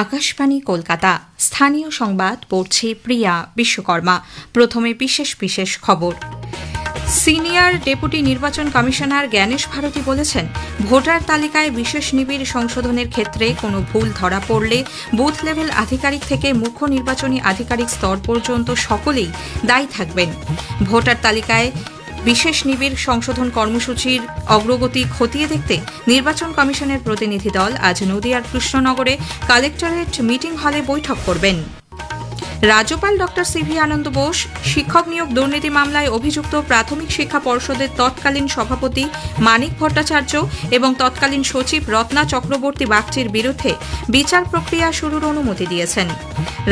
আকাশবাণী, কলকাতা। স্থানীয় সংবাদ, পড়ছে প্রিয়া বিশ্বকর্মা। প্রথমে বিশেষ বিশেষ খবর। সিনিয়র ডেপুটি নির্বাচন কমিশনার জ্ঞানেশ ভারতী বলেছেন, ভোটার তালিকায় বিশেষ নিবিড় সংশোধনের ক্ষেত্রে কোনো ভুল ধরা পড়লে বুথ লেভেল আধিকারিক থেকে মুখ্য নির্বাচনী আধিকারিক স্তর পর্যন্ত সকলেই দায়ী থাকবেন। ভোটার তালিকায় বিশেষ নিবিড় সংশোধন কর্মসূচির অগ্রগতি খতিয়ে দেখতে নির্বাচন কমিশনের প্রতিনিধি দল আজ নদীয়ার কৃষ্ণনগরে কালেক্টরেট মিটিং হলে বৈঠক করবেন। রাজ্যপাল ডক্টর সিভি আনন্দ বোস, শিক্ষক নিয়োগ দুর্নীতি মামলায় অভিযুক্ত প্রাথমিক শিক্ষা পর্ষদের তৎকালীন সভাপতি মানিক ভট্টাচার্য এবং তৎকালীন সচিব রত্না চক্রবর্তী বাগচির বিরুদ্ধে বিচার প্রক্রিয়া শুরুর অনুমতি দিয়েছেন।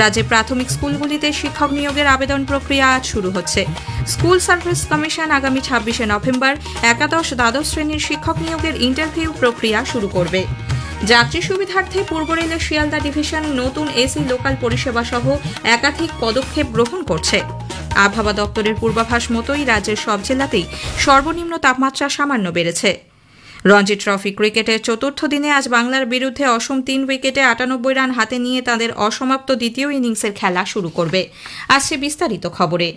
রাজ্যে প্রাথমিক স্কুলগুলিতে শিক্ষক নিয়োগের আবেদন প্রক্রিয়া আজ শুরু হচ্ছে। স্কুল সার্ভিস কমিশন আগামী ছাব্বিশে নভেম্বর একাদশ দ্বাদশ শ্রেণির শিক্ষক নিয়োগের ইন্টারভিউ প্রক্রিয়া শুরু করবে। যাত্রী সুবিধার্থে পূর্ব রেলের শিয়ালদা ডিভিশন নতুন এসি লোকাল পরিষেবা সহ একাধিক পদক্ষেপ গ্রহণ করছে। আবহাওয়া দপ্তরের পূর্বাভাস মতোই রাজ্যের সব জেলাতেই সর্বনিম্ন তাপমাত্রা সামান্য বেড়েছে। রঞ্জি ট্রফি ক্রিকেটের চতুর্থ দিনে আজ বাংলার বিরুদ্ধে অসম তিন উইকেটে আটানব্বই রান হাতে নিয়ে তাদের অসমাপ্ত দ্বিতীয় ইনিংসের খেলা শুরু করবে। আসছে বিস্তারিত খবরে।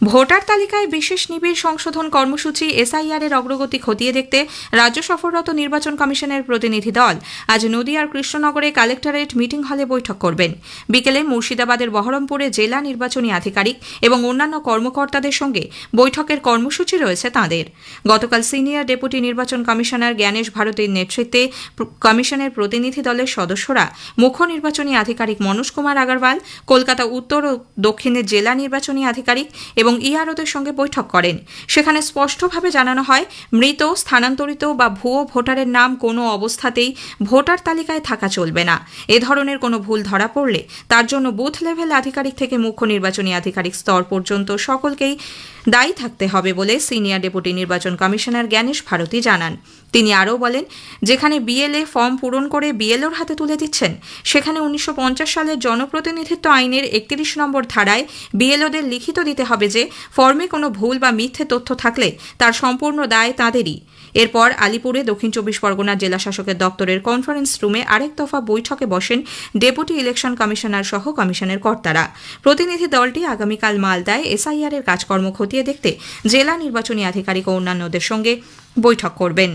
ভোটার তালিকায় বিশেষ নিবিড় সংশোধন কর্মসূচি এসআইআর এর অগ্রগতি খতিয়ে দেখতে রাজ্য সফররত নির্বাচন কমিশনের প্রতিনিধি দল আজ নদিয়ার কৃষ্ণনগরে কালেক্টরেট মিটিং হলে বৈঠক করবেন। বিকেলে মুর্শিদাবাদের বহরমপুরে জেলা নির্বাচনী আধিকারিক এবং অন্যান্য কর্মকর্তাদের সঙ্গে বৈঠকের কর্মসূচি রয়েছে তাঁদের। গতকাল সিনিয়র ডেপুটি নির্বাচন কমিশনার জ্ঞানেশ ভারতীর নেতৃত্বে কমিশনের প্রতিনিধি দলের সদস্যরা মুখ্য নির্বাচনী আধিকারিক মনোজ কুমার আগরওয়াল, কলকাতা উত্তর ও দক্ষিণের জেলা নির্বাচনী আধিকারিক এবং ইআরওদের সঙ্গে বৈঠক করেন। সেখানে স্পষ্টভাবে জানানো হয়, মৃত, স্থানান্তরিত বা ভুয়ো ভোটারের নাম কোনো অবস্থাতেই ভোটার তালিকায় থাকা চলবে না। এ ধরনের কোনো ভুল ধরা পড়লে তার জন্য বুথ লেভেল আধিকারিক থেকে মুখ্য নির্বাচনী আধিকারিক স্তর পর্যন্ত সকলকেই দায়ী থাকতে হবে বলে সিনিয়র ডেপুটি নির্বাচন কমিশনার জ্ঞানেশ ভারতী জানান। তিনি আরও বলেন, যেখানে বিএলএ ফর্ম পূরণ করে বিএলওর হাতে তুলে দিচ্ছেন, সেখানে উনিশশো পঞ্চাশ সালের জনপ্রতিনিধিত্ব আইনের একত্রিশ নম্বর ধারায় বিএলওদের লিখিত দিতে হবে যে ফর্মে কোনো ভুল বা মিথ্যে তথ্য থাকলে তার সম্পূর্ণ দায় তাঁদেরই। এরপর আলিপুরে দক্ষিণ চব্বিশ পরগনার জেলা শাসকের দপ্তরের কনফারেন্স রুমে আরেক দফা বৈঠকে বসেন ডেপুটি ইলেকশন কমিশনার সহ কমিশনের কর্তারা। প্রতিনিধি দলটি আগামীকাল মালদায় এসআইআর এর কাজকর্ম খতিয়ে দেখতে জেলা নির্বাচনী আধিকারিক ও অন্যান্যদের সঙ্গে বৈঠক করবেন।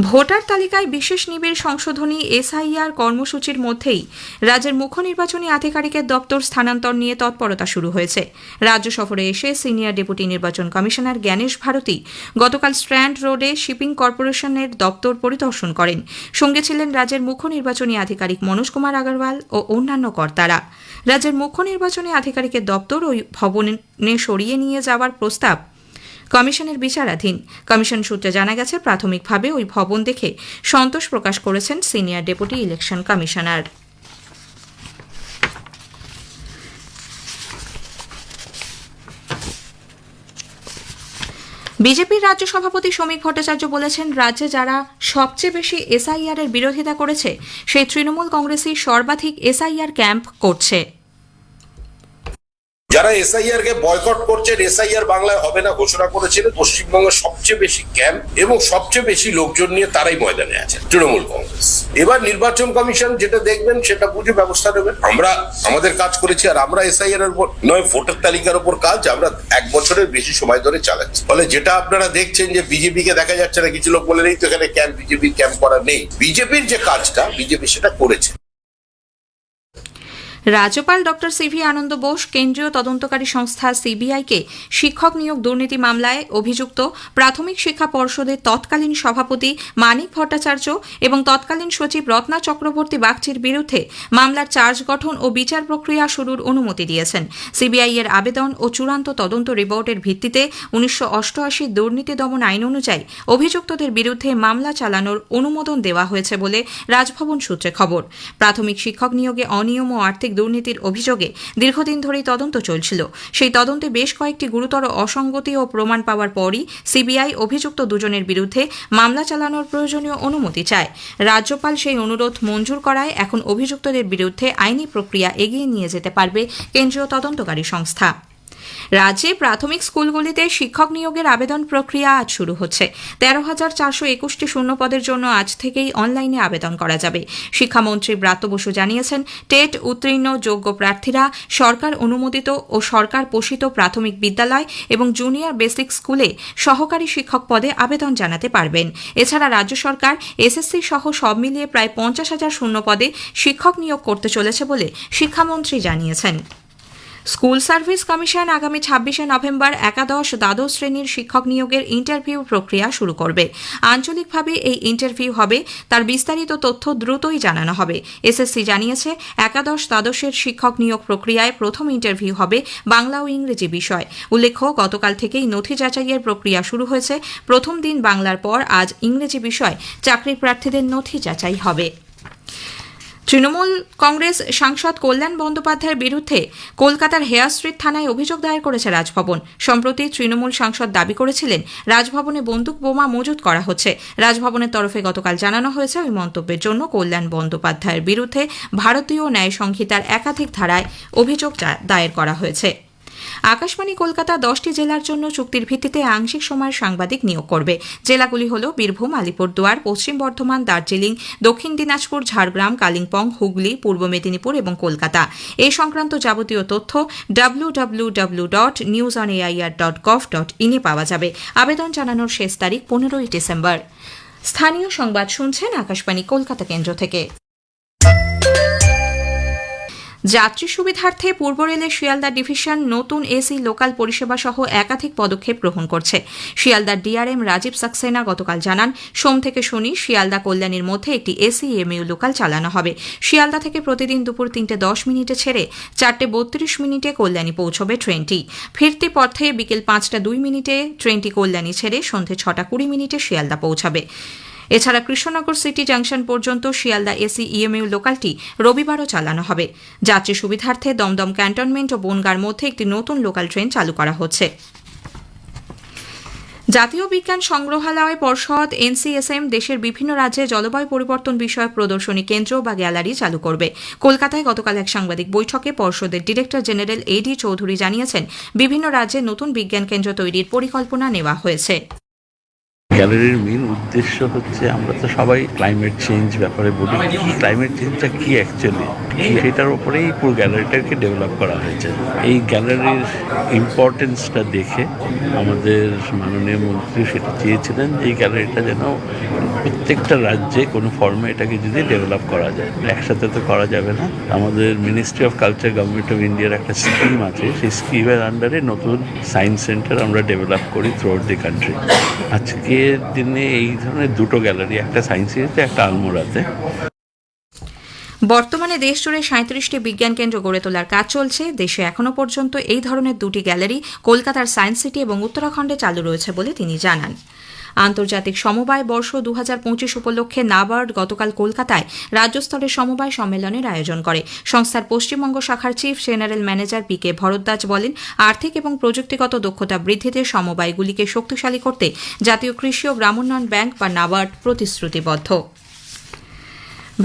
ভোটার তালিকায় বিশেষ নিবিড় সংশোধনী, এসআইআর কর্মসূচির মধ্যেই রাজ্যের মুখ্য নির্বাচনী আধিকারিকের দপ্তর স্থানান্তর নিয়ে তৎপরতা শুরু হয়েছে। রাজ্য সফরে এসে সিনিয়র ডেপুটি নির্বাচন কমিশনার জ্ঞানেশ ভারতী গতকাল স্ট্র্যান্ড রোডে শিপিং কর্পোরেশনের দপ্তর পরিদর্শন করেন। সঙ্গে ছিলেন রাজ্যের মুখ্য নির্বাচনী আধিকারিক মনোজ কুমার আগরওয়াল ও অন্যান্য কর্তারা। রাজ্যের মুখ্য নির্বাচনী আধিকারিকের দপ্তর ওই ভবনে সরিয়ে নিয়ে যাওয়ার প্রস্তাব কমিশনের বিচারাধীন। কমিশন সূত্রে জানা গেছে, প্রাথমিকভাবে ওই ভবন দেখে সন্তোষ প্রকাশ করেছেন সিনিয়র ডেপুটি ইলেকশন কমিশনার। বিজেপির রাজ্য সভাপতি শ্রমিক ভট্টাচার্য বলেছেন, রাজ্যে যারা সবচেয়ে বেশি এসআইআর এর বিরোধিতা করেছে, সেই তৃণমূল কংগ্রেসই সর্বাধিক এসআইআর ক্যাম্প করছে। যারা এসআইআর কে বয়কট করছেন এসআইআর বাংলায় হবে না ঘোষণা করেছিলেন, পশ্চিমবঙ্গের সবচেয়ে বেশি ক্যাম্প এবং সবচেয়ে বেশি লোকজন নিয়ে তারাই ময়দানে আছেন, তৃণমূল কংগ্রেস। এবার নির্বাচন কমিশন যেটা দেখবেন, সেটা বুঝে ব্যবস্থা নেবেন। আমরা, আমাদের কাজ করেছি, আর আমরা এসআইআর এর উপর নয়, ভোটার তালিকার উপর কাজ, আমরা এক বছরের বেশি সময় ধরে চালাচ্ছি। ফলে যেটা আপনারা দেখছেন যে বিজেপি কে দেখা যাচ্ছে না, কিছু লোক বলে নেই তো এখানে ক্যাম্প বিজেপি ক্যাম্প করা নেই। বিজেপির যে কাজটা, বিজেপি সেটা করেছে। রাজ্যপাল ডক্টর সিভি আনন্দ বোস, কেন্দ্রীয় তদন্তকারী সংস্থা সিবিআইকে শিক্ষক নিয়োগ দুর্নীতি মামলায় অভিযুক্ত প্রাথমিক শিক্ষা পর্ষদের তৎকালীন সভাপতি মানিক ভট্টাচার্য এবং তৎকালীন সচিব রত্না চক্রবর্তী বাগচির বিরুদ্ধে মামলার চার্জ গঠন ও বিচার প্রক্রিয়া শুরুর অনুমতি দিয়েছেন। সিবিআই এর আবেদন ও চূড়ান্ত তদন্ত রিপোর্টের ভিত্তিতে উনিশশো অষ্টআশি দুর্নীতি দমন আইন অনুযায়ী অভিযুক্তদের বিরুদ্ধে মামলা চালানোর অনুমোদন দেওয়া হয়েছে বলে রাজভবন সূত্রে খবর। প্রাথমিক শিক্ষক নিয়োগে অনিয়ম ও আর্থিক দুর্নীতির অভিযোগে দীর্ঘদিন ধরেই তদন্ত চলছিল। সেই তদন্তে বেশ কয়েকটি গুরুতর অসঙ্গতি ও প্রমাণ পাওয়ার পরই সিবিআই অভিযুক্ত দুজনের বিরুদ্ধে মামলা চালানোর প্রয়োজনীয় অনুমতি চায়। রাজ্যপাল সেই অনুরোধ মঞ্জুর করায় এখন অভিযুক্তদের বিরুদ্ধে আইনি প্রক্রিয়া এগিয়ে নিয়ে যেতে পারবে কেন্দ্রীয় তদন্তকারী সংস্থা। রাজ্যে প্রাথমিক স্কুলগুলিতে শিক্ষক নিয়োগের আবেদন প্রক্রিয়া আজ শুরু হচ্ছে। তেরো হাজার চারশো একুশটি শূন্য পদের জন্য আজ থেকেই অনলাইনে আবেদন করা যাবে। শিক্ষামন্ত্রী ব্রাত্য বসু জানিয়েছেন, টেট উত্তীর্ণ যোগ্য প্রার্থীরা সরকার অনুমোদিত ও সরকার পোষিত প্রাথমিক বিদ্যালয় এবং জুনিয়র বেসিক স্কুলে সহকারী শিক্ষক পদে আবেদন জানাতে পারবেন। এছাড়া রাজ্য সরকার এসএসসি সহ সব মিলিয়ে প্রায় পঞ্চাশ হাজার শূন্য পদে শিক্ষক নিয়োগ করতে চলেছে বলে শিক্ষামন্ত্রী জানিয়েছেন। স্কুল সার্ভিস কমিশন আগামী ছাব্বিশে নভেম্বর একাদশ দ্বাদশ শ্রেণির শিক্ষক নিয়োগের ইন্টারভিউ প্রক্রিয়া শুরু করবে। আঞ্চলিকভাবে এই ইন্টারভিউ হবে, তার বিস্তারিত তথ্য দ্রুতই জানানো হবে। এসএসসি জানিয়েছে, একাদশ দ্বাদশের শিক্ষক নিয়োগ প্রক্রিয়ায় প্রথম ইন্টারভিউ হবে বাংলা ও ইংরেজি বিষয়। উল্লেখ্য, গতকাল থেকেই নথি যাচাইয়ের প্রক্রিয়া শুরু হয়েছে। প্রথম দিন বাংলার পর আজ ইংরেজি বিষয়, চাকরি প্রার্থীদের নথি যাচাই হবে। তৃণমূল কংগ্রেস সাংসদ কল্যাণ বন্দ্যোপাধ্যায়ের বিরুদ্ধে কলকাতার হেয়ার স্ট্রিট থানায় অভিযোগ দায়ের করেছে রাজভবন। সম্প্রতি তৃণমূল সাংসদ দাবি করেছিলেন, রাজভবনে বন্দুক বোমা মজুত করা হচ্ছে। রাজভবনের তরফে গতকাল জানানো হয়েছে ওই মন্তব্যের জন্য কল্যাণ বন্দ্যোপাধ্যায়ের বিরুদ্ধে ভারতীয় ন্যায় সংহিতার একাধিক ধারায় অভিযোগ দায়ের করা হয়েছে। আকাশবাণী কলকাতা দশটি জেলার জন্য চুক্তির ভিত্তিতে আংশিক সময়ের সাংবাদিক নিয়োগ করবে। জেলাগুলি হল বীরভূম, আলিপুরদুয়ার, পশ্চিম বর্ধমান, দার্জিলিং, দক্ষিণ দিনাজপুর, ঝাড়গ্রাম, কালিম্পং, হুগলি, পূর্ব মেদিনীপুর এবং কলকাতা। এ সংক্রান্ত যাবতীয় তথ্য W W W dot news on AIR dot gov dot ইনে পাওয়া যাবে। আবেদন জানানোর শেষ তারিখ পনেরোই ডিসেম্বর। স্থানীয় সংবাদ শুনছেন আকাশবাণী কলকাতা কেন্দ্র থেকে। যাত্রী সুবিধার্থে পূর্ব রেলের শিয়ালদা ডিভিশন নতুন এসি লোকাল পরিষেবা সহ একাধিক পদক্ষেপ গ্রহণ করছে। শিয়ালদার ডিআরএম রাজীব সাক্সেনা গতকাল জানান, সোম থেকে শনি শিয়ালদা কল্যাণীর মধ্যে একটি এসি এমইউ লোকাল চালানো হবে। শিয়ালদা থেকে প্রতিদিন দুপুর তিনটে দশ মিনিটে ছেড়ে চারটে বত্রিশ মিনিটে কল্যাণী পৌঁছবে ট্রেনটি। ফিরতি পথে বিকেল পাঁচটা দুই মিনিটে ট্রেনটি কল্যাণী ছেড়ে সন্ধে ছটা কুড়ি মিনিটে শিয়ালদা পৌঁছাবে। এছাড়া কৃষ্ণনগর সিটি জাংশন পর্যন্ত শিয়ালদা এসি, ইএমইউ লোকালটি রবিবারও চালানো হবে। যাত্রী সুবিধার্থে দমদম ক্যান্টনমেন্ট ও বনগার মধ্যে একটি নতুন লোকাল ট্রেন চালু করা হচ্ছে। জাতীয় বিজ্ঞান সংগ্রহালয়, পর্ষদ, এনসিএসএম দেশের বিভিন্ন রাজ্যে জলবায়ু পরিবর্তন বিষয়ক প্রদর্শনী কেন্দ্র বা গ্যালারি চালু করবে। কলকাতায় গতকাল এক সাংবাদিক বৈঠকে পর্ষদের ডিরেক্টর জেনারেল এডি চৌধুরী জানিয়েছেন, বিভিন্ন রাজ্যে নতুন বিজ্ঞান কেন্দ্র তৈরির পরিকল্পনা নেওয়া হয়েছে। গ্যালারির মেন উদ্দেশ্য হচ্ছে আমরা তো সবাই ক্লাইমেট চেঞ্জ ব্যাপারে বলি ক্লাইমেট চেঞ্জটা কি অ্যাকচুয়ালি সেটার উপরেই পুরো গ্যালারিটাকে ডেভেলপ করা হয়েছে। এই গ্যালারির ইম্পর্টেন্সটা দেখে আমাদের মাননীয় মন্ত্রী সেটা চেয়েছিলেন যে এই গ্যালারিটা যেন প্রত্যেকটা রাজ্যে কোনো ফর্মে এটাকে যদি ডেভেলপ করা যায়। একসাথে তো করা যাবে না। আমাদের ministry of culture government of ইন্ডিয়ার একটা স্কিম আছে। সেই স্কিমের আন্ডারে নতুন সায়েন্স সেন্টার আমরা ডেভেলপ করি থ্রু আউট দি কান্ট্রি আজকের দিনে এই ধরনের দুটো গ্যালারি, একটা সায়েন্স সিটিতে একটা আলমোড়াতে। বর্তমানে দেশ জুড়ে সাঁত্রিশটি বিজ্ঞান কেন্দ্র গড়ে তোলার কাজ চলছে। দেশে এখনও পর্যন্ত এই ধরনের দুটি গ্যালারি কলকাতার সায়েন্স সিটি এবং উত্তরাখণ্ডে চালু রয়েছে বলে তিনি জানান। আন্তর্জাতিক সমবায় বর্ষ দু উপলক্ষে নাবার্ড গতকাল কলকাতায় রাজ্যস্তরের সমবায় সম্মেলনের আয়োজন করে। সংস্থার পশ্চিমবঙ্গ শাখার chief general manager P K Bhardwaj বলেন, আর্থিক এবং প্রযুক্তিগত দক্ষতা বৃদ্ধিতে সমবায়গুলিকে শক্তিশালী করতে জাতীয় কৃষি ও গ্রামোন্নয়ন ব্যাংক বা নাবার্ড প্রতিশ্রুতিবদ্ধ।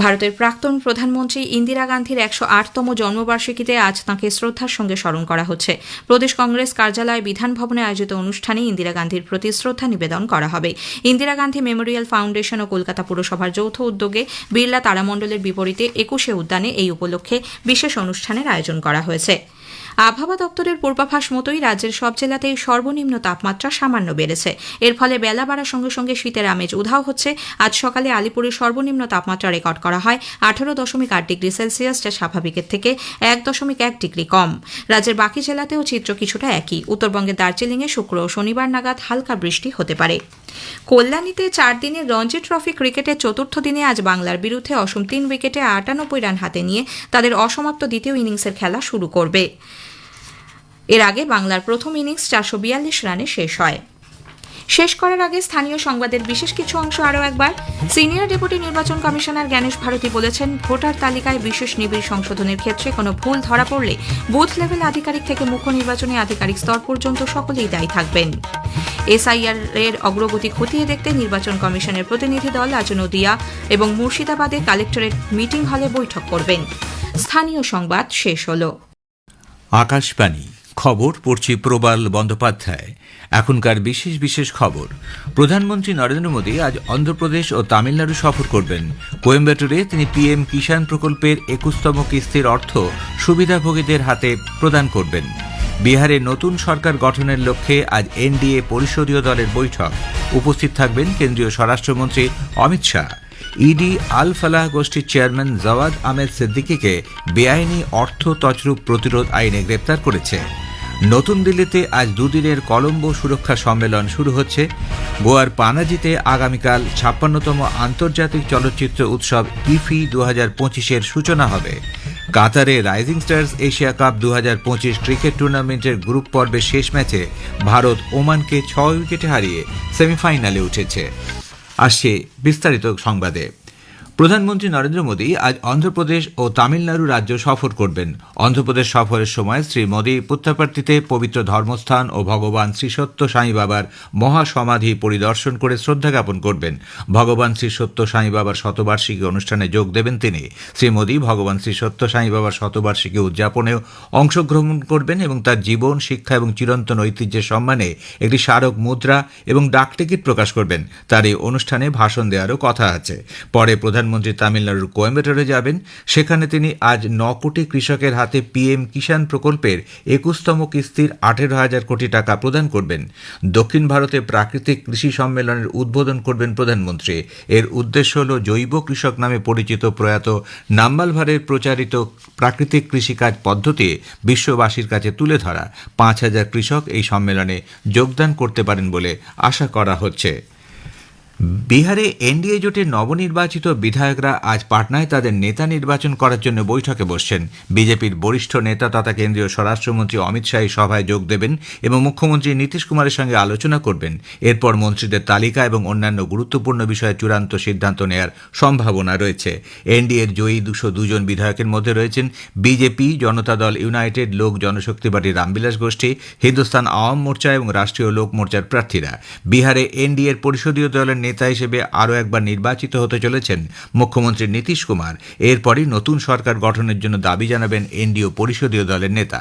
ভারতের প্রাক্তন প্রধানমন্ত্রী ইন্দিরা গান্ধীর একশো আটতম জন্মবার্ষিকীতে আজ তাঁকে শ্রদ্ধার সঙ্গে স্মরণ করা হচ্ছে। প্রদেশ কংগ্রেস কার্যালয় বিধান ভবনে আয়োজিত অনুষ্ঠানে ইন্দিরা গান্ধীর প্রতি শ্রদ্ধা নিবেদন করা হবে। ইন্দিরা গান্ধী মেমোরিয়াল ফাউন্ডেশন ও কলকাতা পুরসভার যৌথ উদ্যোগে বিড়লা তারামণ্ডলের বিপরীতে একুশে উদ্যানে এই উপলক্ষে বিশেষ অনুষ্ঠানের আয়োজন করা হয়েছে। আবহাওয়া দপ্তরের পূর্বাভাস মতোই রাজ্যের সব জেলাতেই সর্বনিম্ন তাপমাত্রা সামান্য বেড়েছে। এর ফলে বেলা বাড়ার সঙ্গে সঙ্গে শীতের আমেজ উধাও হচ্ছে। আজ সকালে আলিপুরের সর্বনিম্ন তাপমাত্রা রেকর্ড করা হয় আঠারো দশমিক আট ডিগ্রি সেলসিয়াস, যা স্বাভাবিকের থেকে এক দশমিক এক ডিগ্রি কম। রাজ্যের বাকি জেলাতেও চিত্র কিছুটা একই। উত্তরবঙ্গের দার্জিলিংয়ে শুক্র ও শনিবার নাগাদ হালকা বৃষ্টি হতে পারে। কল্যাণীতে চার দিনের রঞ্জি ট্রফি ক্রিকেটের চতুর্থ দিনে আজ বাংলার বিরুদ্ধে অসম তিন উইকেটে আটানব্বই রান হাতে নিয়ে তাদের অসমাপ্ত দ্বিতীয় ইনিংসের খেলা শুরু করবে। এর আগে বাংলার প্রথম ইনিংস চারশো বিয়াল্লিশ রানে শেষ হয়। শেষ করার আগে স্থানীয় সংবাদের বিশেষ কিছু অংশ আরও একবার। সিনিয়র ডেপুটি নির্বাচন কমিশনার জ্ঞানেশ ভারতী বলেছেন, ভোটার তালিকায় বিশেষ নিবিড় সংশোধনের ক্ষেত্রে কোনো ভুল ধরা পড়লে বুথ লেভেল আধিকারিক থেকে মুখ্য নির্বাচনী আধিকারিক স্তর পর্যন্ত সকলেই দায়ী থাকবেন। এসআইআর এর অগ্রগতি খতিয়ে দেখতে নির্বাচন কমিশনের প্রতিনিধি দল আজ নদিয়া এবং মুর্শিদাবাদে কালেক্টরেট মিটিং হলে বৈঠক করবেন। স্থানীয় সংবাদ শেষ হলো। আকাশবাণী। খবর পড়ছি প্রবাল বন্দ্যোপাধ্যায়। এখনকার বিশেষ বিশেষ খবর। প্রধানমন্ত্রী নরেন্দ্র মোদী আজ অন্ধ্রপ্রদেশ ও তামিলনাড়ু সফর করবেন। কোয়েম্বাটুরে তিনি পিএম কিষাণ প্রকল্পের একুশতম কিস্তির অর্থ সুবিধাভোগীদের হাতে প্রদান করবেন। বিহারে নতুন সরকার গঠনের লক্ষ্যে আজ এনডিএ পরিষদীয় দলের বৈঠক। উপস্থিত থাকবেন কেন্দ্রীয় স্বরাষ্ট্রমন্ত্রী অমিত শাহ। ইডি আল ফালাহ গোষ্ঠীর চেয়ারম্যান জওয়াদ আহমেদ সিদ্দিকিকে বেআইনি অর্থ তছরূপ প্রতিরোধ আইনে গ্রেপ্তার করেছে। নতুন দিল্লিতে আজ দুদিনের কলম্বো সুরক্ষা সম্মেলন শুরু হচ্ছে। গোয়ার পানাজিতে আগামীকাল ছাপ্পান্নতম আন্তর্জাতিক চলচ্চিত্র উৎসব ইফি দু হাজার পঁচিশের সূচনা হবে। কাতারে রাইজিং স্টার্স এশিয়া কাপ দু হাজার পঁচিশ ক্রিকেট টুর্নামেন্টের গ্রুপ পর্বের শেষ ম্যাচে ভারত ওমানকে ছয় উইকেটে হারিয়ে সেমিফাইনালে উঠেছে। আসছে বিস্তারিত সংবাদে। প্রধানমন্ত্রী নরেন্দ্র মোদী আজ অন্ধ্রপ্রদেশ ও তামিলনাড়ু রাজ্য সফর করবেন। অন্ধ্রপ্রদেশ সফরের সময় শ্রী মোদী পুত্তাপার্তিতে পবিত্র ধর্মস্থান ও ভগবান শ্রী সত্য সাই বাবার মহাসমাধি পরিদর্শন করে শ্রদ্ধা জ্ঞাপন করবেন। ভগবান শ্রী সত্য সাই বাবার শতবার্ষিকী অনুষ্ঠানে যোগ দেবেন তিনি। শ্রী মোদী ভগবান শ্রী সত্য সাই বাবার শতবার্ষিকী উদযাপনেও অংশগ্রহণ করবেন এবং তার জীবন, শিক্ষা এবং চিরন্তন ঐতিহ্যের সম্মানে একটি স্মারক মুদ্রা এবং ডাকটিকিট প্রকাশ করবেন। তার এই অনুষ্ঠানে ভাষণ দেওয়ারও কথা আছে। পরে প্রধানমন্ত্রী তামিলনাড়ুর কোয়েম্বাটোরে যাবেন। সেখানে তিনি আজ ন কোটি কৃষকের হাতে পিএম কিষাণ প্রকল্পের একুশতম কিস্তির আঠেরো হাজার কোটি টাকা প্রদান করবেন। দক্ষিণ ভারতে প্রাকৃতিক কৃষি সম্মেলনের উদ্বোধন করবেন প্রধানমন্ত্রী। এর উদ্দেশ্য হল জৈব কৃষক নামে পরিচিত প্রয়াত নাম্বালভারের প্রচারিত প্রাকৃতিক কৃষিকাজ পদ্ধতি বিশ্ববাসীর কাছে তুলে ধরা। পাঁচ হাজার কৃষক এই সম্মেলনে যোগদান করতে পারেন বলে আশা করা হচ্ছে। বিহারে এনডিএ জোটের নবনির্বাচিত বিধায়করা আজ পাটনায় তাদের নেতা নির্বাচন করার জন্য বৈঠকে বসছেন। বিজেপির বরিষ্ঠ নেতা তথা কেন্দ্রীয় স্বরাষ্ট্রমন্ত্রী অমিত শাহ সভায় যোগ দেবেন এবং মুখ্যমন্ত্রী নীতিশ কুমারের সঙ্গে আলোচনা করবেন। এরপর মন্ত্রীদের তালিকা এবং অন্যান্য গুরুত্বপূর্ণ বিষয়ে চূড়ান্ত সিদ্ধান্ত নেয়ার সম্ভাবনা রয়েছে। এনডিএর জয়ী দুশো দুজন বিধায়কের মধ্যে রয়েছেন বিজেপি, জনতা দল ইউনাইটেড, লোক জনশক্তি রামবিলাস গোষ্ঠী, হিন্দুস্তান আওয়াম মোর্চা এবং রাষ্ট্রীয় লোক মোর্চার প্রার্থীরা। বিহারে এনডিএর পরিষদীয় দলের নেতা হিসেবে আরও একবার নির্বাচিত হতে চলেছেন মুখ্যমন্ত্রী নীতিশ কুমার। এরপরই নতুন সরকার গঠনের জন্য দাবি জানাবেন এনডিও পরিষদীয় দলের নেতা।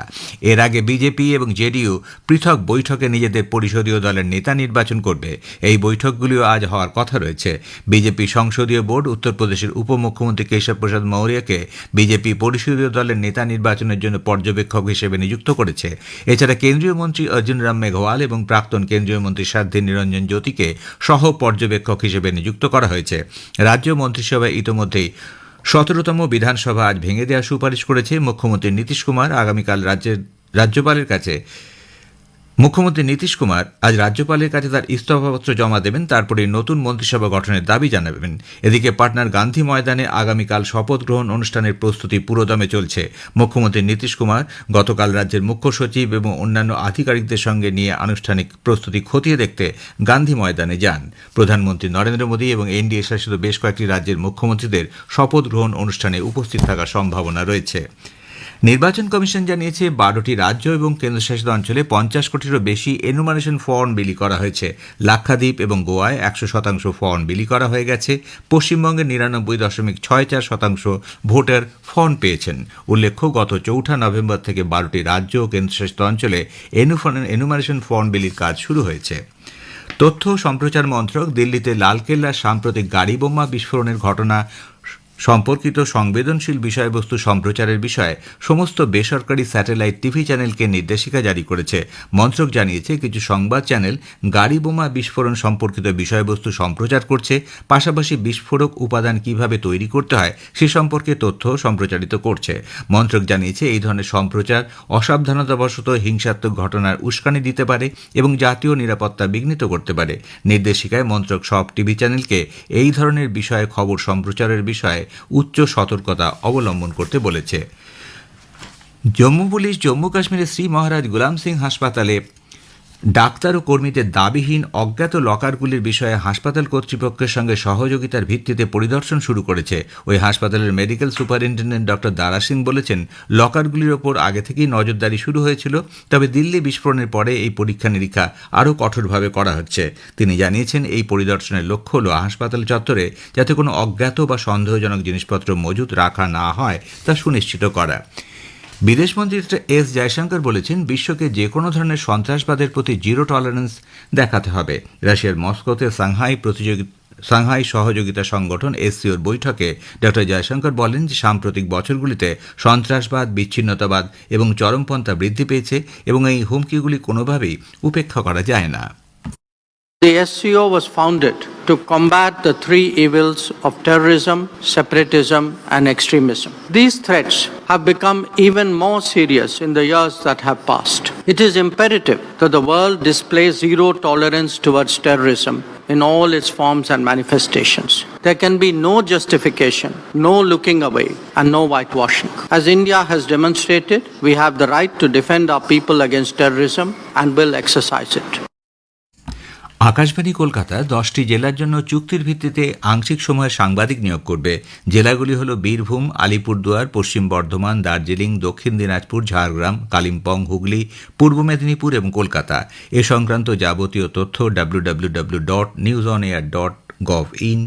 এর আগে বিজেপি এবং জেডিইউ পৃথক বৈঠকে নিজেদের পরিষদীয় দলের নেতা নির্বাচন করবে। এই বৈঠকগুলিও আজ হওয়ার কথা রয়েছে। বিজেপি সংসদীয় বোর্ড, উত্তরপ্রদেশের উপমুখ্যমন্ত্রী কেশব প্রসাদ মৌর্যকে বিজেপি পরিষদীয় দলের নেতা নির্বাচনের জন্য পর্যবেক্ষক হিসেবে নিযুক্ত করেছে। এছাড়া কেন্দ্রীয় মন্ত্রী অর্জুন রাম মেঘওয়াল এবং প্রাক্তন কেন্দ্রীয় মন্ত্রী সাধ্বী নিরঞ্জন জ্যোতিকে সহ পর্যবেক্ষক হিসেবে নিযুক্ত করা হয়েছে। রাজ্য মন্ত্রিসভায় ইতোমধ্যেই সতেরোতম বিধানসভা আজ ভেঙে দেওয়ার সুপারিশ করেছে মুখ্যমন্ত্রী নীতিশ কুমার। আগামীকাল রাজ্যের রাজ্যপালের কাছে মুখ্যমন্ত্রী নীতিশ কুমার আজ রাজ্যপালের কাছে তার ইস্তফাপত্র জমা দেবেন তারপরে নতুন মন্ত্রিসভা গঠনের দাবি জানাবেন। এদিকে পাটনার গান্ধী ময়দানে আগামীকাল শপথ গ্রহণ অনুষ্ঠানের প্রস্তুতি পুরোদমে চলছে। মুখ্যমন্ত্রী নীতিশ কুমার গতকাল রাজ্যের মুখ্য সচিব এবং অন্যান্য আধিকারিকদের সঙ্গে নিয়ে আনুষ্ঠানিক প্রস্তুতি খতিয়ে দেখতে গান্ধী ময়দানে যান। প্রধানমন্ত্রী নরেন্দ্র মোদী এবং এনডিএ শাসিত বেশ কয়েকটি রাজ্যের মুখ্যমন্ত্রীদের শপথ গ্রহণ অনুষ্ঠানে উপস্থিত থাকার সম্ভাবনা রয়েছে। নির্বাচন কমিশন জানিয়েছে, বারোটি রাজ্য এবং কেন্দ্রশাসিত অঞ্চলে পঞ্চাশ কোটিরও বেশি এনুমারেশন ফর্ম বিলি করা হয়েছে। লাক্ষাদ্বীপ এবং গোয়ায় একশো শতাংশ ফর্ম বিলি করা হয়ে গেছে। পশ্চিমবঙ্গে নিরানব্বই দশমিক ছয় চার শতাংশ ভোটার ফর্ম পেয়েছেন। উল্লেখ্য, গত চৌঠা নভেম্বর থেকে বারোটি রাজ্য ও কেন্দ্রশাসিত অঞ্চলে এনুমারেশন ফর্ম বিলির কাজ শুরু হয়েছে। তথ্য সম্প্রচার মন্ত্রক দিল্লিতে লালকেল্লার সাম্প্রতিক গাড়ি বোমা বিস্ফোরণের ঘটনা সম্পর্কিত সংবেদনশীল বিষয়বস্তু সম্প্রচারের বিষয়ে সমস্ত বেসরকারি স্যাটেলাইট টিভি চ্যানেলকে নির্দেশিকা জারি করেছে। মন্ত্রক জানিয়েছে, কিছু সংবাদ চ্যানেল গাড়ি বোমা বিস্ফোরণ সম্পর্কিত বিষয়বস্তু সম্প্রচার করছে। পাশাপাশি বিস্ফোরক উপাদান কীভাবে তৈরি করতে হয় সে সম্পর্কে তথ্য সম্প্রচারিত করছে। মন্ত্রক জানিয়েছে, এই ধরনের সম্প্রচার অসাবধানতাবশত হিংসাত্মক ঘটনার উস্কানি দিতে পারে এবং জাতীয় নিরাপত্তা বিঘ্নিত করতে পারে। নির্দেশিকায় মন্ত্রক সব টিভি চ্যানেলকে এই ধরনের বিষয়ে খবর সম্প্রচারের বিষয়ে উচ্চ সতর্কতা অবলম্বন করতে বলেছে। জম্মু পুলিশ জম্মু কাশ্মীরের শ্রী মহারাজ গুলাম সিং হাসপাতালে ডাক্তার ও কর্মীদের দাবিহীন অজ্ঞাত লকারগুলির বিষয়ে হাসপাতাল কর্তৃপক্ষের সঙ্গে সহযোগিতার ভিত্তিতে পরিদর্শন শুরু করেছে। ওই হাসপাতালের মেডিকেল সুপারিনটেন্ডেন্ট ডক্টর দারা সিং বলেছেন, লকারগুলির ওপর আগে থেকেই নজরদারি শুরু হয়েছিল, তবে দিল্লি বিস্ফোরণের পরে এই পরীক্ষা নিরীক্ষা আরও কঠোরভাবে করা হচ্ছে। তিনি জানিয়েছেন, এই পরিদর্শনের লক্ষ্য হল হাসপাতাল চত্বরে যাতে কোনো অজ্ঞাত বা সন্দেহজনক জিনিসপত্র মজুত রাখা না হয়, তা সুনিশ্চিত করা। বিদেশমন্ত্রী এস জয়শঙ্কর বলেছেন, বিশ্বকে যে কোনো ধরনের সন্ত্রাসবাদের প্রতি জিরো টলারেন্স দেখাতে হবে। রাশিয়ার মস্কোতে সাংহাই প্রতিযোগিতা সাংহাই সহযোগিতা সংগঠন এসসিওর বৈঠকে ড জয়শঙ্কর বলেন যে, সাম্প্রতিক বছরগুলিতে সন্ত্রাসবাদ, বিচ্ছিন্নতাবাদ এবং চরমপন্থা বৃদ্ধি পেয়েছে এবং এই হুমকিগুলি কোনোভাবেই উপেক্ষা করা যায় না। The SCO was founded to combat the three evils of terrorism, separatism, and extremism. These threats have become even more serious in the years that have passed. It is imperative that the world display zero tolerance towards terrorism in all its forms and manifestations. There can be no justification, no looking away, and no whitewashing. As India has demonstrated, we have the right to defend our people against terrorism and will exercise it. Akashvani Kolkata দশটি জেলার জন্য চুক্তির ভিত্তিতে আংশিক সময়ে সাংবাদিক নিয়োগ করবে। জেলাগুলি হল বীরভূম, আলিপুরদুয়ার, পশ্চিম বর্ধমান, দার্জিলিং, দক্ষিণ দিনাজপুর, ঝাড়গ্রাম, কালিম্পং, হুগলি, পূর্ব মেদিনীপুর এবং কলকাতা। এ সংক্রান্ত যাবতীয় তথ্য W W W dot news on air dot gov in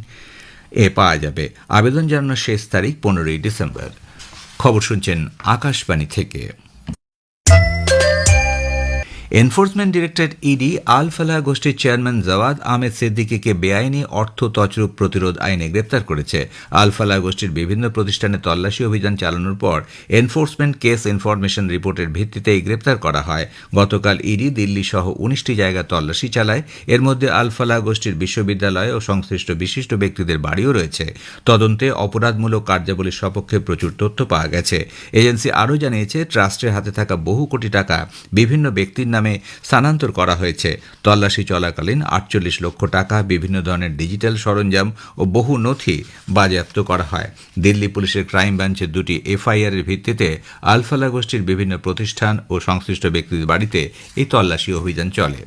এ পাওয়া যাবে। আবেদন জানানোর শেষ তারিখ পনেরোই ডিসেম্বর। খবর শুনছেন আকাশবাণী থেকে। Enforcement directorate ED Al Falah গোষ্ঠীর চেয়ারম্যান জওয়াদ আহমেদ সিদ্দিকিকে বেআইনি অর্থ তছরূপ প্রতিরোধ আইনে গ্রেপ্তার করেছে। আল ফালাহ গোষ্ঠীর বিভিন্ন প্রতিষ্ঠানে তল্লাশি অভিযান চালানোর পর এনফোর্সমেন্ট কেস ইনফরমেশন রিপোর্টের ভিত্তিতে এই গ্রেপ্তার করা হয়। গতকাল ইডি দিল্লি সহ উনিশটি জায়গা তল্লাশি চালায়। এর মধ্যে আল ফালাহ গোষ্ঠীর বিশ্ববিদ্যালয় ও সংশ্লিষ্ট বিশিষ্ট ব্যক্তিদের বাড়িও রয়েছে। তদন্তে অপরাধমূলক কার্যাবলীর সপক্ষে প্রচুর তথ্য পাওয়া গেছে। এজেন্সি আরও জানিয়েছে, ট্রাস্টের হাতে থাকা বহু কোটি টাকা বিভিন্ন ব্যক্তির নামে স্থানান্তর করা হয়েছে। তল্লাশি চলাকালীন আটচল্লিশ লক্ষ টাকা, বিভিন্ন ধরনের ডিজিটাল সরঞ্জাম ও বহু নথি বাজেয়াপ্ত করা হয়। দিল্লি পুলিশের ক্রাইম ব্রাঞ্চের দুটি এফআইআর এর ভিত্তিতে আলফালা গোষ্ঠীর বিভিন্ন প্রতিষ্ঠান ও সংশ্লিষ্ট ব্যক্তিদের বাড়িতে এই তল্লাশি অভিযান চলে।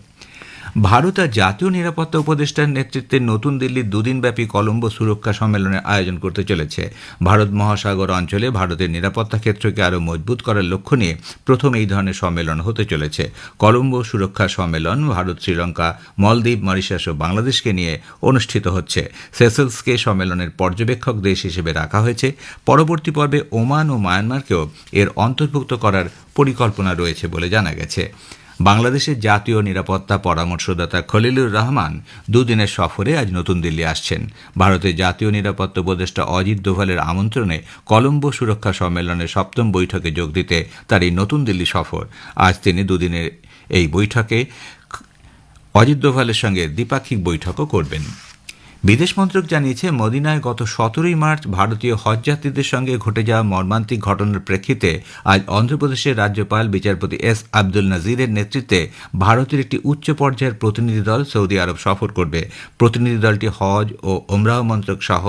ভারত আর জাতীয় নিরাপত্তা উপদেষ্টার নেতৃত্বে নতুন দিল্লির দুদিনব্যাপী কলম্বো সুরক্ষা সম্মেলনের আয়োজন করতে চলেছে। ভারত মহাসাগর অঞ্চলে ভারতের নিরাপত্তা ক্ষেত্রকে আরও মজবুত করার লক্ষ্য নিয়ে প্রথম এই ধরনের সম্মেলন হতে চলেছে। কলম্বো সুরক্ষা সম্মেলন ভারত, শ্রীলঙ্কা, মলদ্বীপ, মরিশাস ও বাংলাদেশকে নিয়ে অনুষ্ঠিত হচ্ছে। সেসেলসকে সম্মেলনের পর্যবেক্ষক দেশ হিসেবে রাখা হয়েছে। পরবর্তী পর্বে ওমান ও মায়ানমারকেও এর অন্তর্ভুক্ত করার পরিকল্পনা রয়েছে বলে জানা গেছে। বাংলাদেশের জাতীয় নিরাপত্তা পরামর্শদাতা খলিলুর রহমান দুদিনের সফরে আজ নতুন দিল্লি আসছেন। ভারতের জাতীয় নিরাপত্তা উপদেষ্টা অজিত দোভালের আমন্ত্রণে কলম্বো সুরক্ষা সম্মেলনের সপ্তম বৈঠকে যোগ দিতে তার এই নতুন দিল্লি সফর। আজ তিনি দুদিনের এই বৈঠকে অজিত দোভালের সঙ্গে দ্বিপাক্ষিক বৈঠকও করবেন। বিদেশ মন্ত্রক জানিয়েছে, মদিনায় গত সতেরোই মার্চ ভারতীয় হজযাত্রীদের সঙ্গে ঘটে যাওয়া মর্মান্তিক ঘটনার প্রেক্ষিতে আজ অন্ধ্রপ্রদেশের রাজ্যপাল বিচারপতি এস আব্দুল নাজিরের নেতৃত্বে ভারতের একটি উচ্চ পর্যায়ের প্রতিনিধি দল সৌদি আরব সফর করবে। প্রতিনিধি দলটি হজ ও ওমরাহ মন্ত্রক সহ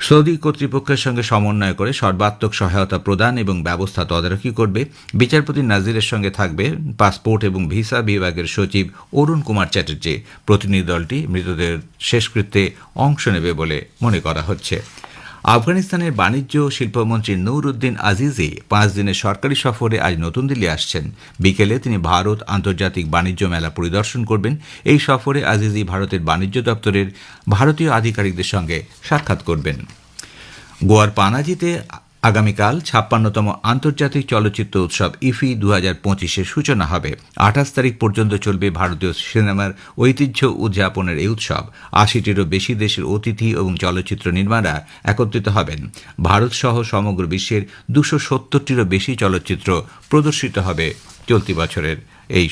সৌদি কর্তৃপক্ষের সঙ্গে সমন্বয় করে সর্বাত্মক সহায়তা প্রদান এবং ব্যবস্থা তদারকি করবে। বিচারপতি নাজিরের সঙ্গে থাকবে পাসপোর্ট এবং ভিসা বিভাগের সচিব অরুণ কুমার চ্যাটার্জি। প্রতিনিধি দলটি মৃতদের শেষকৃত্যে অংশ নেবে বলে মনে করা হচ্ছে। আফগানিস্তানের বাণিজ্য শিল্পমন্ত্রী নৌরুদ্দিন আজিজি পাঁচ দিনের সরকারি সফরে আজ নতুন দিল্লি আসছেন। বিকেলে তিনি ভারত আন্তর্জাতিক বাণিজ্য মেলা পরিদর্শন করবেন। এই সফরে আজিজি ভারতের বাণিজ্য দপ্তরের ভারতীয় আধিকারিকদের সঙ্গে সাক্ষাৎ করবেন। গোয়ার পানাজিতে আগামীকাল ছাপ্পান্নতম আন্তর্জাতিক চলচ্চিত্র উৎসব ইফি দু হাজার পঁচিশের সূচনা হবে। আঠাশ তারিখ পর্যন্ত চলবে ভারতীয় সিনেমার ঐতিহ্য উদযাপনের এই উৎসব। আশিটিরও বেশি দেশের অতিথি এবং চলচ্চিত্র নির্মাণরা একত্রিত হবেন। ভারত সহ সমগ্র বিশ্বের দুশো সত্তরটিরও বেশি চলচ্চিত্র প্রদর্শিত হবে চলতি বছরের এই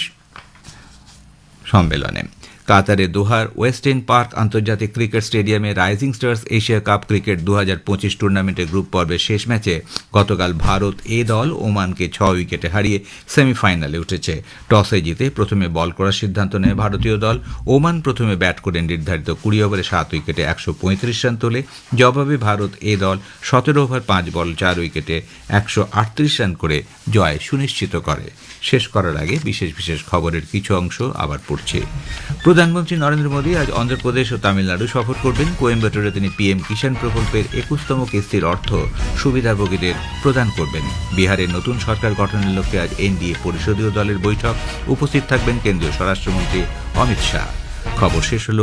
সম্মেলনে। কাতারে দোহার ওয়েস্টেন পার্ক আন্তর্জাতিক ক্রিকেট স্টেডিয়ামে rising stars Asia cup cricket দু হাজার পঁচিশ টুর্নামেন্টের গ্রুপ পর্বের শেষ ম্যাচে গতকাল ভারত এ দল ওমানকে ছ উইকেটে হারিয়ে সেমিফাইনালে উঠেছে। টসে জিতে প্রথমে বল করার সিদ্ধান্ত নেয় ভারতীয় দল। ওমান প্রথমে ব্যাট করে নির্ধারিত কুড়ি ওভারে সাত উইকেটে একশো পঁয়ত্রিশ রান তোলে। জবাবে ভারত এ দল সতেরো ওভার, পাঁচ বল, চার উইকেটে একশো আটত্রিশ রান করে জয় সুনিশ্চিত করে। শেষ করার আগে বিশেষ বিশেষ খবরের কিছু অংশ আবার পড়ছে। প্রধানমন্ত্রী নরেন্দ্র মোদী আজ অন্ধ্রপ্রদেশ ও তামিলনাড়ু সফর করবেন। কোয়েম্বাটোরে তিনি পিএম কিষাণ প্রকল্পের একুশতম কিস্তির অর্থ সুবিধাভোগীদের প্রদান করবেন। বিহারের নতুন সরকার গঠনের লক্ষ্যে আজ এনডিএ পরিষদীয় দলের বৈঠক। উপস্থিত থাকবেন কেন্দ্রীয় স্বরাষ্ট্রমন্ত্রী অমিত শাহ। খবর শেষ হল